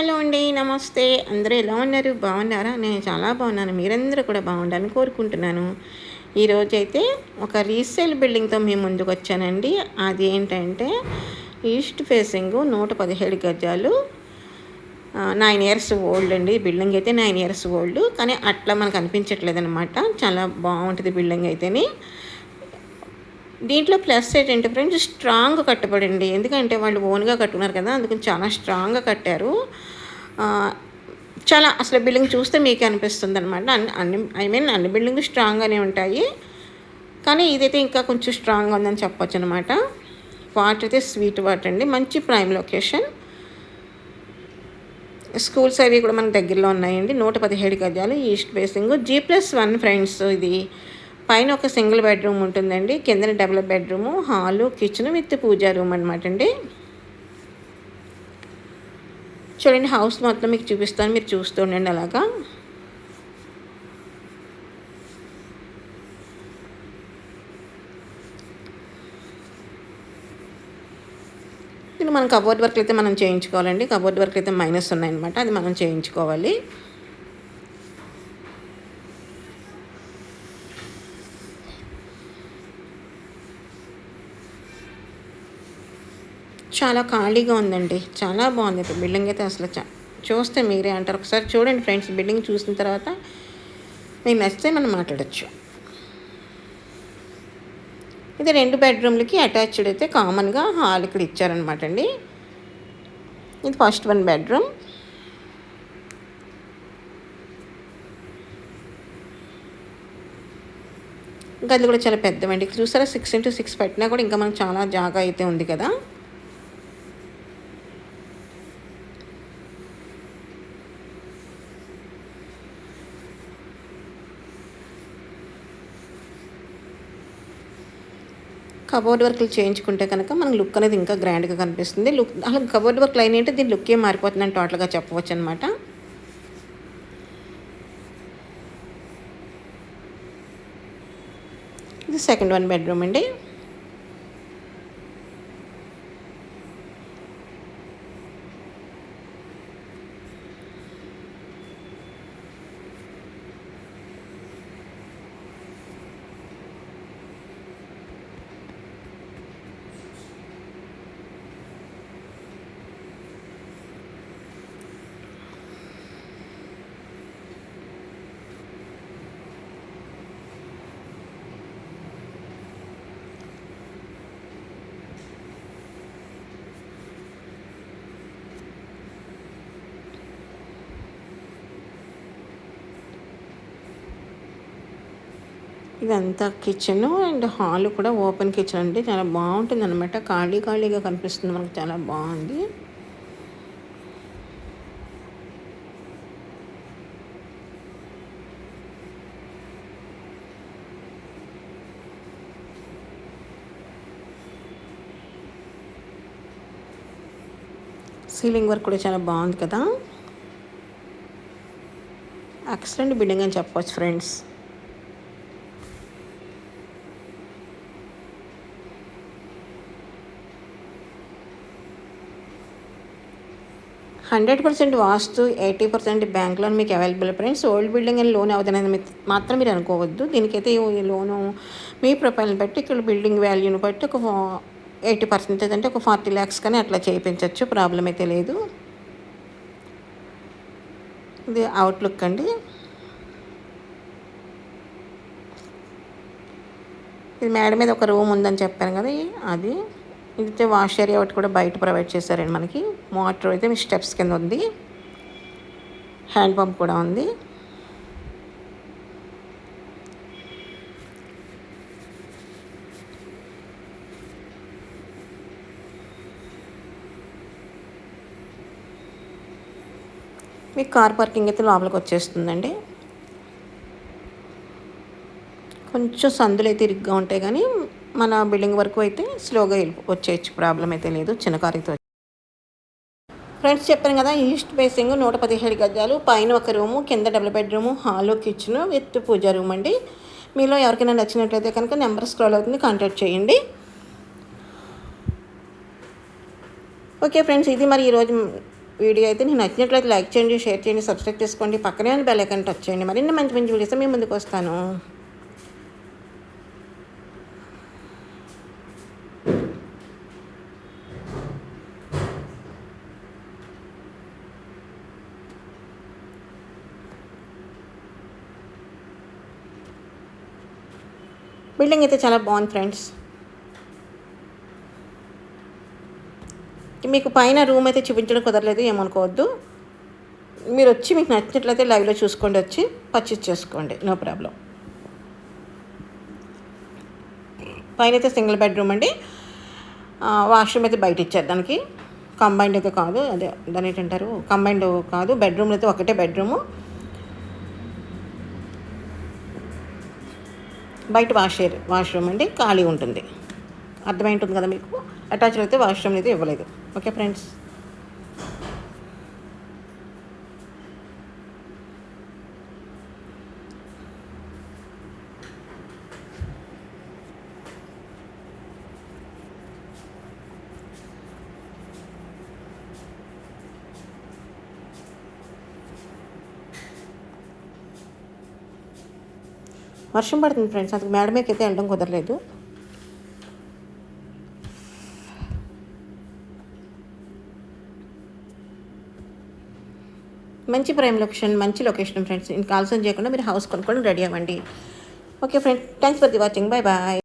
Hello అండి నమస్తే. అందరూ ఎలా ఉన్నారు? బాగున్నారా? నేను చాలా బాగున్నాను. మీరందరూ కూడా బాగుండాలని కోరుకుంటున్నాను. ఈరోజు అయితే ఒక రీసేల్ బిల్డింగ్తో మేము ముందుకు వచ్చానండి. అది ఏంటంటే ఈస్ట్ ఫేసింగ్ నూట పదిహేడు గజాలు. నైన్ ఇయర్స్ ఓల్డ్ అండి. బిల్డింగ్ అయితే నైన్ ఇయర్స్ ఓల్డ్. కానీ అట్లా మనకు అనిపించట్లేదు అనమాట చాలా బాగుంటుంది బిల్డింగ్ అయితేనే. దీంట్లో ప్లస్ ఏంటంటే ఫ్రెండ్స్ స్ట్రాంగ్ కట్టబడండి ఎందుకంటే వాళ్ళు ఓన్గా కట్టుకున్నారు కదా అందుకని చాలా స్ట్రాంగ్గా కట్టారు. చాలా అసలు బిల్డింగ్ చూస్తే మీకే అనిపిస్తుంది అనమాట అన్ని అన్ని ఐ మీన్ అన్ని బిల్డింగ్ స్ట్రాంగ్గానే ఉంటాయి. కానీ ఇదైతే ఇంకా కొంచెం స్ట్రాంగ్ ఉందని చెప్పొచ్చు అనమాట వాటర్ అయితే స్వీట్ వాటర్ అండి. మంచి ప్రైమ్ లొకేషన్ స్కూల్స్ అవి కూడా మనకు దగ్గరలో ఉన్నాయండి. నూట పదిహేడు గజాలు east facing G plus one friends ఇది. పైన ఒక సింగిల్ బెడ్రూమ్ ఉంటుందండి. కిందన double bedroom hall kitchen with puja room అనమాట అండి. చూడండి హౌస్ మొత్తం మీకు చూపిస్తాను. మీరు చూస్తూ ఉండండి అలాగా. ఇది మనం కబోర్డ్ వర్క్ అయితే మనం చేయించుకోవాలండి. కబోర్డ్ వర్క్ అయితే మైనస్ ఉన్నాయన్నమాట. అది మనం చేయించుకోవాలి. చాలా ఖాళీగా ఉందండి. చాలా బాగుంది. బిల్డింగ్ అయితే అసలు చూస్తే మీరే అంటారు. ఒకసారి చూడండి ఫ్రెండ్స్ బిల్డింగ్ చూసిన తర్వాత మీకు నచ్చితే మనం మాట్లాడచ్చు. ఇది రెండు బెడ్రూమ్లకి అటాచ్డ్ అయితే కామన్గా హాల్ ఇక్కడ ఇచ్చారనమాట అండి. ఇది ఫస్ట్ వన్ బెడ్రూమ్. గది కూడా చాలా పెద్దవండి. ఇక్కడ చూసారా సిక్స్ ఇంటూ సిక్స్ పెట్టినా కూడా ఇంకా మనకు చాలా జాగా అయితే ఉంది కదా. కబోర్డ్ వర్క్లు చేయించుకుంటే కనుక మనకు లుక్ అనేది ఇంకా గ్రాండ్గా కనిపిస్తుంది. లుక్ అసలు కబోర్డ్ వర్క్ లైన్ ఏంటి? దీని లుక్ మారిపోతుందని టోటల్గా చెప్పవచ్చు అనమాట ఇది సెకండ్ వన్ బెడ్రూమ్ అండి. ఇదంతా కిచెన్ అండ్ హాల్ కూడా ఓపెన్ కిచెన్ అండి. చాలా బాగుంటుంది అనమాట ఖాళీ ఖాళీగా కనిపిస్తుంది మనకు. చాలా బాగుంది. సీలింగ్ వర్క్ కూడా చాలా బాగుంది కదా. ఎక్సలెంట్ బిల్డింగ్ అని చెప్పవచ్చు friends hundred percent vastu eighty percent bank loan మీకు అవైలబుల్ ఫ్రెండ్స్. ఓల్డ్ బిల్డింగ్ అని లోన్ అవుతుందని మీ- మాత్రం మీరు అనుకోవద్దు. దీనికైతే ఈ లోను మీ ప్రొఫైల్ని బట్టి ఇక్కడ బిల్డింగ్ వాల్యూని బట్టి ఒక ఎయిటీ పర్సెంటేజ్ అంటే ఒక ఫార్టీ ల్యాక్స్ కానీ అట్లా చేయించవచ్చు ప్రాబ్లం అయితే లేదు. ఇది అవుట్లుక్ అండి. ఇది మేడ మీద ఒక రూమ్ ఉందని చెప్పాను కదా అది. ఇది వాష్ ఏరియా ఒకటి కూడా బయట ప్రొవైడ్ చేశారండి మనకి. మోటార్ అయితే మీ స్టెప్స్ కింద ఉంది. హ్యాండ్ పంప్ కూడా ఉంది. మీకు కార్ పార్కింగ్ అయితే లోపలికి వచ్చేస్తుందండి. కొంచెం సందులు అయితే ఇరుగ్గా ఉంటాయి కానీ మన బిల్డింగ్ వరకు అయితే స్లోగా వచ్చేయచ్చు. ప్రాబ్లం అయితే లేదు. చిన్న కార్ అయితే ఫ్రెండ్స్ చెప్పాను కదా ఈస్ట్ ఫేసింగ్ నూట పదిహేడు గజాలు పైన ఒక రూము కింద double bedroom hall kitchen with puja room అండి. మీలో ఎవరికైనా నచ్చినట్లయితే కనుక నెంబర్ స్క్రోల్ అవుతుంది కాంటాక్ట్ చేయండి. ఓకే ఫ్రెండ్స్ ఇది మరి ఈరోజు వీడియో అయితే. నేను నచ్చినట్లయితే లైక్ చేయండి షేర్ చేయండి సబ్స్క్రైబ్ చేసుకోండి. పక్కనే బెల్ ఐకాన్ టచ్ చేయండి. మరిన్ని మంచి మంచి వీడియోస్ మీ ముందుకు వస్తాను. బిల్డింగ్ అయితే చాలా బాగుంది ఫ్రెండ్స్. మీకు పైన రూమ్ అయితే చూపించడం కుదరలేదు ఏమనుకోవద్దు. మీరు వచ్చి మీకు నచ్చినట్లయితే లైవ్లో చూసుకోండి వచ్చి పర్చేస్ చేసుకోండి నో ప్రాబ్లం పైన అయితే సింగిల్ బెడ్రూమ్ అండి. వాష్రూమ్ అయితే బయట ఇచ్చారు దానికి. కంబైండ్ అయితే కాదు అదే దాని ఏంటంటారు? కంబైండ్ కాదు బెడ్రూమ్లో అయితే ఒకటే బెడ్రూము బయట వాష్ వాష్రూమ్ అండి ఖాళీ ఉంటుంది. అర్థమై ఉంటుంది కదా మీకు? అటాచ్డ్ అయితే వాష్రూమ్ అయితే ఇవ్వలేదు. Okay friends? వర్షం పడుతుంది ఫ్రెండ్స్. అందుకు మేడమేకి అయితే వెళ్ళడం కుదరలేదు. మంచి ప్రైమ్ లొకేషన్ మంచి లొకేషన్ ఫ్రెండ్స్. ఇంకా ఆలస్యం చేయకుండా మీరు హౌస్ కొనుక్కొని రెడీ అవ్వండి. Okay friends. Thanks for the watching. Bye bye.